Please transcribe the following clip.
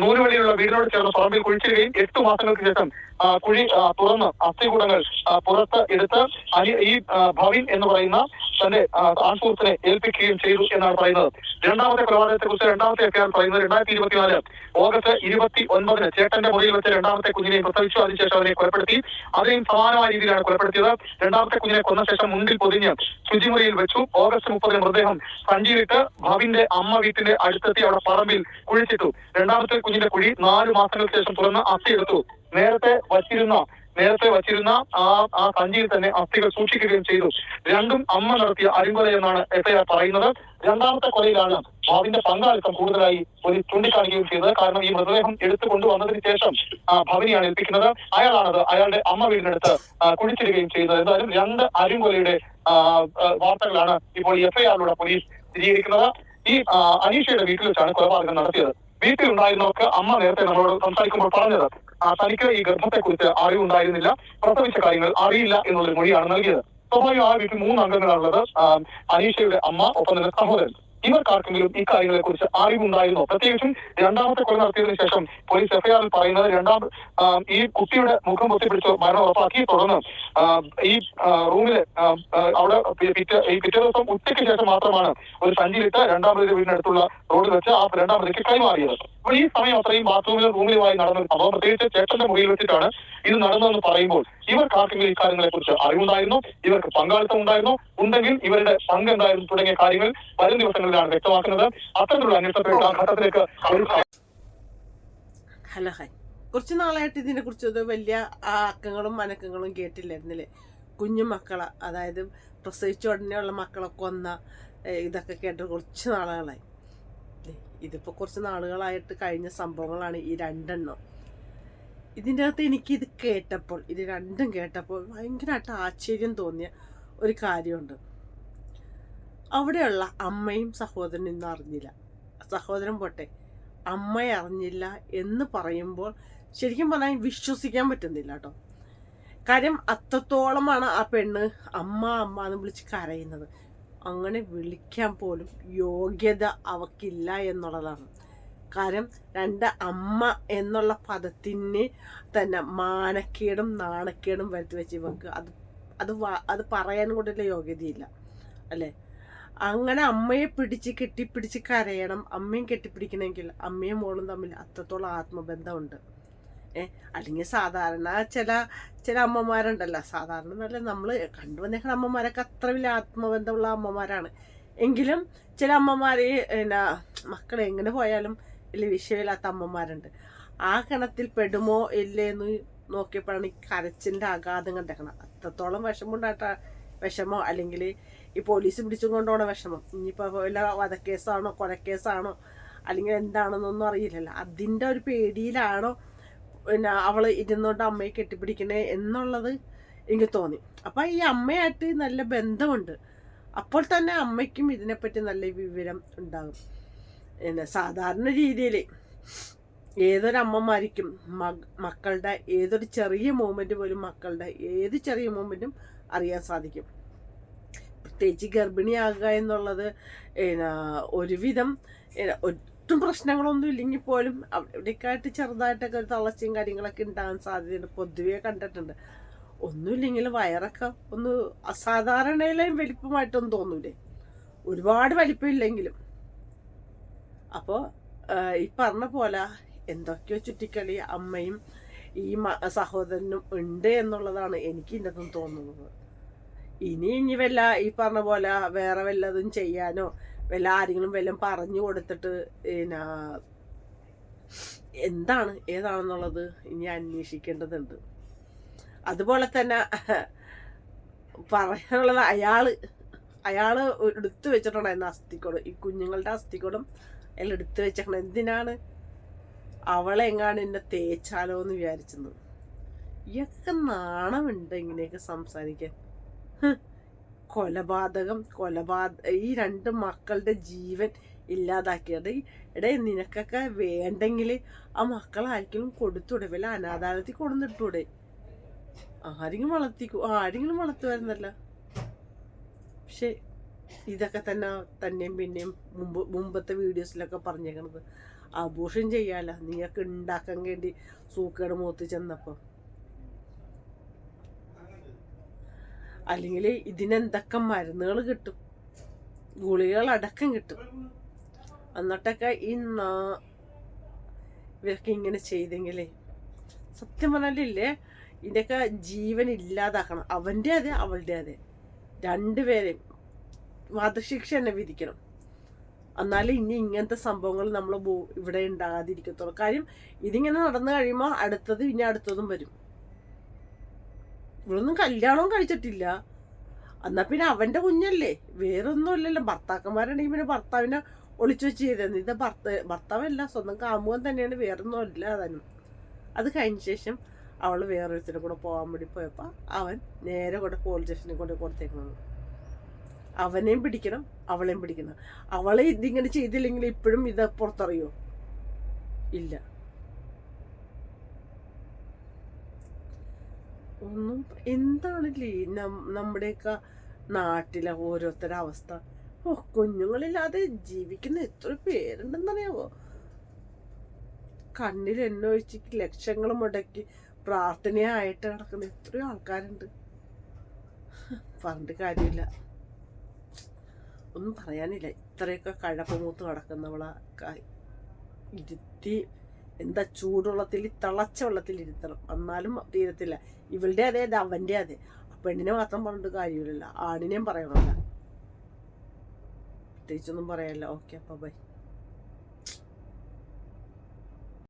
നൂലുവഴിയുള്ള വീടിനോട് ചേർന്ന് പറമ്പിൽ കുഴിച്ചിടുകയും എട്ടു മാസങ്ങൾക്ക് ശേഷം കുഴി തുറന്ന് അസ്ഥികൂടങ്ങൾ പുറത്ത് എടുത്ത് ഈ ഭവിൻ എന്ന് പറയുന്ന തന്റെ ആ, ആൺസുഹൃത്തിനെ ഏൽപ്പിക്കുകയും ചെയ്തു എന്നാണ് പറയുന്നത്. രണ്ടാമത്തെ കൊലപാതകത്തെ കുറിച്ച് രണ്ടാമത്തെ എഫ്ഐആർ പറയുന്നത് രണ്ടായിരത്തി ഇരുപത്തിനാല് ഓഗസ്റ്റ് ഇരുപത്തി ഒൻപതിന് ചേട്ടന്റെ മുറിയിൽ വെച്ച് രണ്ടാമത്തെ കുഞ്ഞിനെ പ്രസവിച്ചു. അതിനുശേഷം അവരെ കൊലപ്പെടുത്തി. അതിനെയും സമാനമായ രീതിയിലാണ് കൊലപ്പെടുത്തിയത്. രണ്ടാമത്തെ കുഞ്ഞിനെ കൊന്ന ശേഷം മുണ്ടിൽ പൊതിഞ്ഞ് ശുചിമുറിയിൽ വെച്ചു. ഓഗസ്റ്റ് മുപ്പതിന് മൃതദേഹം സഞ്ചിയിലിട്ട് ഭവിന്റെ അമ്മ വീട്ടിന്റെ അടുത്തെത്തി അവിടെ പറമ്പിൽ കുഴിച്ചിട്ടു. രണ്ടാമത്തെ കുഞ്ഞിന്റെ കുഴി നാലു മാസങ്ങൾക്ക് ശേഷം തുറന്ന് അസ്ഥി എടുത്തു. നേരത്തെ വച്ചിരുന്ന നേരത്തെ വച്ചിരുന്ന ആ ആ സഞ്ചിയിൽ തന്നെ അസ്ഥികൾ സൂക്ഷിക്കുകയും ചെയ്തു. രണ്ടും അമ്മ നടത്തിയ അരിങ്കൊല എന്നാണ് എഫ്ഐആർ പറയുന്നത്. രണ്ടാമത്തെ കൊലയിലാണ് ഭാവിന്റെ പങ്കാളിത്തം കൂടുതലായി പോലീസ് ചൂണ്ടിക്കാണിക്കുകയും ചെയ്തത്. കാരണം ഈ മൃതദേഹം എടുത്തു കൊണ്ടുവന്നതിന് ശേഷം ഭവനിയാണ് ഏൽപ്പിക്കുന്നത്. അയാളാണത്. അയാളുടെ അമ്മ വീടിനടുത്ത് കുഴിച്ചിടുകയും ചെയ്തത്. എന്തായാലും രണ്ട് അരിങ്കൊലയുടെ വാർത്തകളാണ് ഇപ്പോൾ എഫ്ഐആറിലൂടെ പോലീസ് സ്ഥിരീകരിക്കുന്നത്. ഈ അനീഷയുടെ വീട്ടിൽ വെച്ചാണ് കൊലപാതകം നടത്തിയത്. വീട്ടിലുണ്ടായിരുന്നവർക്ക് അമ്മ നേരത്തെ നമ്മളോട് സംസാരിക്കുമ്പോൾ പറഞ്ഞത് തനിക്ക് ഈ ഗർഭത്തെക്കുറിച്ച് അറിവുണ്ടായിരുന്നില്ല. പ്രസവിച്ച കാര്യങ്ങൾ അറിയില്ല എന്നുള്ളൊരു മൊഴിയാണ് നൽകിയത്. ആ വീട്ടിൽ മൂന്ന് അംഗങ്ങളാണുള്ളത് അനീഷയുടെ അമ്മ ഒപ്പം തന്നെ സഹോദരൻ. ഇവർക്കാർക്കെങ്കിലും ഇക്കാര്യങ്ങളെ കുറിച്ച് അറിവുണ്ടായിരുന്നോ? പ്രത്യേകിച്ചും രണ്ടാമത്തെ കൊല നടത്തിയതിനു ശേഷം പോലീസ് എഫ്ഐആറിൽ പറയുന്നത് രണ്ടാം ഈ കുട്ടിയുടെ മുഖം പൊത്തിപ്പിടിച്ച് മരണം ഉറപ്പാക്കി. തുടർന്ന് ഈ റൂമിൽ അവിടെ പിറ്റേ ഈ പിറ്റേ ദിവസം ഉച്ചയ്ക്ക് ശേഷം മാത്രമാണ് ഒരു സഞ്ചിയിലിട്ട് രണ്ടാമത്തെ വീടിനടുത്തുള്ള റോഡിൽ വെച്ച് ആ രണ്ടാം പ്രതിക്ക് കൈമാറിയത്. അപ്പോൾ ഈ സമയം അത്രയും ബാത്റൂമിലും റൂമിലുമായി നടന്ന സംഭവം. പ്രത്യേകിച്ച് ചേട്ടന്റെ മുറിയിൽ വെച്ചിട്ടാണ് ഇത് നടന്നതെന്ന് പറയുമ്പോൾ ഇവർക്ക് ആർക്കെങ്കിലും ഇക്കാര്യങ്ങളെ കുറിച്ച് അറിവുണ്ടായിരുന്നു? ഇവർക്ക് പങ്കാളിത്തം ഉണ്ടായിരുന്നു ഉണ്ടെങ്കിൽ ഇവരുടെ പങ്ക് എന്തായിരുന്നു? തുടങ്ങിയ കാര്യങ്ങൾ വരും ദിവസങ്ങളിലാണ് വ്യക്തമാക്കുന്നത്. അത്തരത്തിലുള്ള അന്വേഷണത്തിൽ ആ ഹലോ കുറച്ച് നാളായിട്ട് ഇതിനെ കുറിച്ച് ഒരു വലിയ അക്കങ്ങളും മനക്കങ്ങളും കേട്ടില്ലായിരുന്നില്ലേ? കുഞ്ഞു മക്കളെ അതായത് പ്രസവിച്ച ഉടനെയുള്ള മക്കളെ കൊന്ന ഇതൊക്കെ കേട്ട കുറച്ച് നാളുകളായി. ഇതിപ്പോ ഇതിപ്പോൾ കുറച്ച് നാളുകളായിട്ട് കഴിഞ്ഞ സംഭവങ്ങളാണ് ഈ രണ്ടെണ്ണം. ഇതിന്റെ അകത്ത് എനിക്കിത് കേട്ടപ്പോൾ ഇത് രണ്ടും കേട്ടപ്പോൾ ഭയങ്കരമായിട്ട് ആശ്ചര്യം തോന്നിയ ഒരു കാര്യമുണ്ട്. അവിടെയുള്ള അമ്മയും സഹോദരനും ഇന്ന് അറിഞ്ഞില്ല. സഹോദരൻ പോട്ടെ അമ്മ അറിഞ്ഞില്ല എന്ന് പറയുമ്പോൾ ശരിക്കും പറഞ്ഞാൽ വിശ്വസിക്കാൻ പറ്റുന്നില്ല കേട്ടോ. കാര്യം അത്രത്തോളമാണ് ആ പെണ്ണ് അമ്മ അമ്മ എന്ന് വിളിച്ച് കരയുന്നത്. അങ്ങനെ വിളിക്കാൻ പോലും യോഗ്യത അവക്കില്ല എന്നുള്ളതാണ്. കാര്യം രണ്ട് അമ്മ എന്നുള്ള പദത്തിന് തന്നെ മാനക്കേടും നാണക്കേടും വരുത്തി വെച്ച് ഇവർക്ക് അത് അത് അത് പറയാൻ കൂടെ യോഗ്യതയില്ല. അല്ലേ? അങ്ങനെ അമ്മയെ പിടിച്ച് കെട്ടിപ്പിടിച്ച് കരയണം. അമ്മയും കെട്ടിപ്പിടിക്കണമെങ്കിൽ അമ്മയും മോളും തമ്മിൽ അത്രത്തോളം ആത്മബന്ധമുണ്ട്. ഏ അല്ലെങ്കിൽ സാധാരണ ചില ചില അമ്മമാരുണ്ടല്ലോ. സാധാരണ നല്ല നമ്മൾ കണ്ടുവന്നേക്കുന്ന അമ്മമാരൊക്കെ അത്ര വലിയ ആത്മബന്ധമുള്ള അമ്മമാരാണ്. എങ്കിലും ചില അമ്മമാർ എന്നാ മക്കൾ എങ്ങനെ പോയാലും വലിയ വിഷയമില്ലാത്ത അമ്മമാരുണ്ട്. ആ കണത്തിൽ പെടുമോ ഇല്ലേന്ന് നോക്കിയപ്പോഴാണ് ഈ കരച്ചിന്റെ ആഘാതം കണ്ടേക്കണം അത്രത്തോളം വിഷമമുണ്ടായിട്ട വിഷമോ അല്ലെങ്കിൽ ഈ പോലീസ് പിടിച്ചും കൊണ്ടോണ വിഷമം. ഇനിയിപ്പോൾ വല്ല വധക്കേസാണോ കൊലക്കേസാണോ അല്ലെങ്കിൽ എന്താണെന്നൊന്നും അറിയില്ലല്ലോ. അതിന്റെ ഒരു പേടിയിലാണോ പിന്നെ അവൾ ഇരുന്നോണ്ട് അമ്മയെ കെട്ടിപ്പിടിക്കണേ എന്നുള്ളത് എനിക്ക് തോന്നി. അപ്പം ഈ അമ്മയായിട്ട് നല്ല ബന്ധമുണ്ട്. അപ്പോൾ തന്നെ അമ്മയ്ക്കും ഇതിനെപ്പറ്റി നല്ല വിവരം ഉണ്ടാകും. പിന്നെ സാധാരണ രീതിയിൽ ഏതൊരു അമ്മമാരിക്കും മക്കളുടെ ഏതൊരു ചെറിയ മൂമെന്റ് പോലും മക്കളുടെ ഏത് ചെറിയ മൂമെന്റും അറിയാൻ സാധിക്കും. പ്രത്യേകിച്ച് ഗർഭിണിയാകുക എന്നുള്ളത് ഒരുവിധം ഒട്ടും പ്രശ്നങ്ങളൊന്നും ഇല്ലെങ്കിൽ പോലും അവിടേക്കായിട്ട് ചെറുതായിട്ടൊക്കെ ഒരു തളർച്ചയും കാര്യങ്ങളൊക്കെ ഉണ്ടാകാൻ സാധ്യതയുണ്ട്. പൊതുവേ കണ്ടിട്ടുണ്ട്. ഒന്നുമില്ലെങ്കിൽ വയറൊക്കെ ഒന്ന് അസാധാരണയിലും വലിപ്പമായിട്ടൊന്നും തോന്നൂലേ. ഒരുപാട് വലിപ്പമില്ലെങ്കിലും. അപ്പോൾ ഈ പറഞ്ഞ പോലെ എന്തൊക്കെയോ ചുറ്റിക്കളി അമ്മയും ഈ സഹോദരനും ഉണ്ട് എന്നുള്ളതാണ് എനിക്ക് ഇന്നത്തും തോന്നുന്നത്. ഇനി ഇനി വല്ല ഈ പറഞ്ഞ പോലെ വേറെ വല്ലതും ചെയ്യാനോ വല്ല ആരെങ്കിലും വല്ലതും പറഞ്ഞു കൊടുത്തിട്ട് പിന്നെ എന്താണ് ഏതാണെന്നുള്ളത് ഇനി അന്വേഷിക്കേണ്ടതുണ്ട്. അതുപോലെ തന്നെ പറയാനുള്ളത് അയാൾ അയാൾ എടുത്തു വെച്ചിട്ടുണ്ടായിരുന്നു അസ്ഥിക്കോടും ഈ കുഞ്ഞുങ്ങളുടെ അസ്ഥിക്കോടും അയാൾ എടുത്തു വെച്ചിട്ടുണ്ട്. എന്തിനാണ് അവളെ എങ്ങാണ്ട് എന്നെ തേച്ചാലോ എന്ന് വിചാരിച്ചത്? ഇയൊക്കെ നാണമുണ്ട് ഇങ്ങനെയൊക്കെ സംസാരിക്കാൻ. കൊലപാതകം കൊലപാത ഈ രണ്ട് മക്കളുടെ ജീവൻ ഇല്ലാതാക്കിയത്. എടേ നിനക്കൊക്കെ വേണ്ടെങ്കിൽ ആ മക്കളായിരിക്കും കൊടുത്തൂടെ വല്ല അനാഥാലയത്തിൽ കൊടുന്നിട്ടൂടെ ആരെങ്കിലും വളർത്തിക്കൂ ആരെങ്കിലും വളർത്തുമായിരുന്നല്ല പക്ഷെ ഇതൊക്കെ തന്നെ തന്നെയും പിന്നെയും മുമ്പ് മുമ്പത്തെ വീഡിയോസിലൊക്കെ പറഞ്ഞേക്കണത്. ആഘോഷം ചെയ്യാല? നീയൊക്കെ ഉണ്ടാക്കാൻ വേണ്ടി സൂക്കേട് മൂത്ത് ചെന്നപ്പോൾ അല്ലെങ്കിൽ ഇതിനെന്തൊക്കെ മരുന്നുകൾ കിട്ടും? ഗുളികൾ അടക്കം കിട്ടും. എന്നിട്ടൊക്കെ ഈ നാ ഇവരൊക്കെ ഇങ്ങനെ ചെയ്തെങ്കിലേ സത്യം പറഞ്ഞാലില്ലേ ഇതിന്റെയൊക്കെ ജീവൻ ഇല്ലാതാക്കണം. അവന്റെ അതെ അവളുടെ അതെ. രണ്ടുപേരെയും വധശിക്ഷ തന്നെ വിധിക്കണം. എന്നാലും ഇനി ഇങ്ങനത്തെ സംഭവങ്ങൾ നമ്മൾ ഇവിടെ ഉണ്ടാകാതിരിക്കത്തുള്ളൂ. കാര്യം ഇതിങ്ങനെ നടന്നു കഴിയുമ്പോൾ അടുത്തത് ഇനി അടുത്തതും വരും. ഇവളൊന്നും കല്യാണവും കഴിച്ചിട്ടില്ല. എന്നാ പിന്നെ അവന്റെ കുഞ്ഞല്ലേ? വേറൊന്നും ഇല്ലല്ലോ ഭർത്താക്കന്മാരുണ്ടെങ്കിൽ പിന്നെ ഭർത്താവിനെ ഒളിച്ചു വെച്ച് ചെയ്തത്. ഇത് ഭർത്ത ഭർത്താവല്ല സ്വന്തം കാമുകൻ തന്നെയാണ്. വേറൊന്നും അല്ല അതനും അത് കഴിഞ്ഞ ശേഷം അവൾ വേറൊരുത്തിനെ കൂടെ പോകാൻ വേണ്ടി പോയപ്പോൾ അവൻ നേരെ കൊണ്ട് പോലീസ് സ്റ്റേഷനിൽ കൊണ്ട് കൊടുത്തേക്കുന്നത്. അവനെയും പിടിക്കണം അവളെയും പിടിക്കണം. അവളെ ഇതിങ്ങനെ ചെയ്തില്ലെങ്കിൽ ഇപ്പോഴും ഇത് പുറത്തറിയോ? ഇല്ല. ഒന്നും എന്താണില്ലേ നമ്മുടെയൊക്കെ നാട്ടിലെ ഓരോരുത്തരുടെ അവസ്ഥ. ഓ കുഞ്ഞുങ്ങളില്ലാതെ ജീവിക്കുന്ന എത്ര പേരുണ്ടെന്നറിയാവോ? കണ്ണിൽ എണ്ണ ഒഴിച്ച് ലക്ഷങ്ങൾ മുടക്കി പ്രാർത്ഥനയായിട്ട് നടക്കുന്ന എത്രയോ ആൾക്കാരുണ്ട്. പറഞ്ഞിട്ട് കാര്യമില്ല. ഒന്നും പറയാനില്ല. ഇത്രയൊക്കെ കഴപ്പമൂത്ത് നടക്കുന്നവളെ ക- ഇരുത്തി എന്താ ചൂടുവെള്ളത്തിൽ തിളച്ച വെള്ളത്തിൽ ഇരുത്തണം. എന്നാലും തീരത്തില്ല. ഇവളുടെ അതേ അത് അവന്റെ അതെ. പെണ്ണിനെ മാത്രം പറഞ്ഞിട്ട് കാര്യമില്ലല്ലോ. ആണിനെയും പറയണമല്ല പ്രത്യേകിച്ചൊന്നും പറയാനില്ല. ഓക്കെ അപ്പം ബൈ.